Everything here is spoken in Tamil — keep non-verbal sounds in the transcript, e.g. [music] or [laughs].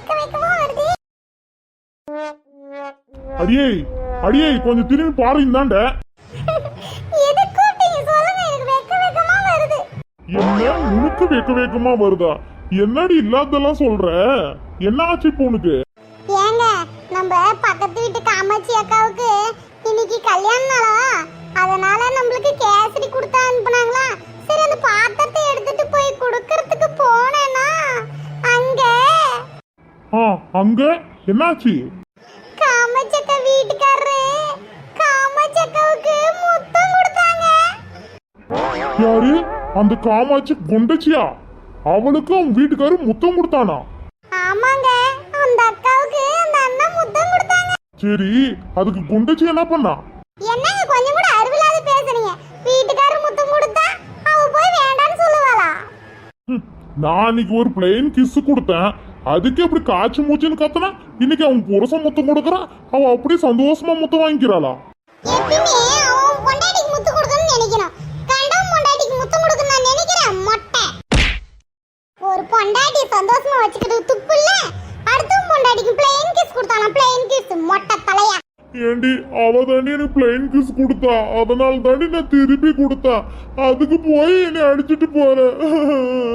வெக்க வெக்கமா வருது? அடியே அடியே கொஞ்சம் திரும்பி பாரு இந்தாண்ட எது கூப்பிட்டீங்க சொல்லுங்க எனக்கு வெக்க வெக்கமா வருது? என்ன? உனக்கு வேக்க வேகமா வருதா? என்னடி இல்லாதெல்லாம் சொல்ற? என்ன ஆச்சு இப்போ உனக்கு? ஏங்க நம்ம பக்கத்து வீட்டு காமாட்சி அக்காவுக்கு இன்னைக்கு கல்யாண நாளா? ஆ அங்க என்னாச்சு? காமாட்சி அக்கா வீட்டுக்காரரு காமாட்சி அக்காவுக்கு முத்தம் கொடுத்தாங்க. யாரு? அந்த காமாட்சி குண்டச்சியா? அவளுக்கு அவன் வீட்டுக்காரு முத்தம் கொடுத்தானா? ஆமாங்க அந்த அக்காவுக்கு அந்த அண்ணன் முத்தம் கொடுத்தாங்க. சரி அதுக்கு குண்டச்சி என்ன பண்ணா? என்னங்க கொஞ்சம் கூட அறிவில்லாத பேசுறீங்க வீட்டுக்காரர் முத்தம் கொடுத்தா அவ போய் வேண்டான்னு சொல்லுவாளா ஹம், நான் அன்னைக்கு ஒரு பிளெயின் கிஸ் கொடுத்தேன். அதுக்கு எப்படி காய்ச்சி மூச்சுன்னு கத்துனா இன்னைக்கு அவன் புருஷன் முத்தம் கொடுக்குறான் அவன் அப்படியே சந்தோஷமா முத்தம் வாங்கிக்கிறாளா? ஒரு பொண்டாட்டி சந்தோஷமா வச்சுக்கிட்டு துப்பு இல்ல. அடுத்த பொண்டாட்டிக்கு பிளெயின் கிஸ் கொடுத்தானா பிளெயின் கிஸ் மொட்டை தலையா? ஏண்டி அவ தாண்டி எனக்கு பிளைன் கிஸ் கொடுத்தா அதனால தாண்டி நான் திருப்பி கொடுத்தா அதுக்கு போய் என்னை அடிச்சிட்டு போற. [laughs]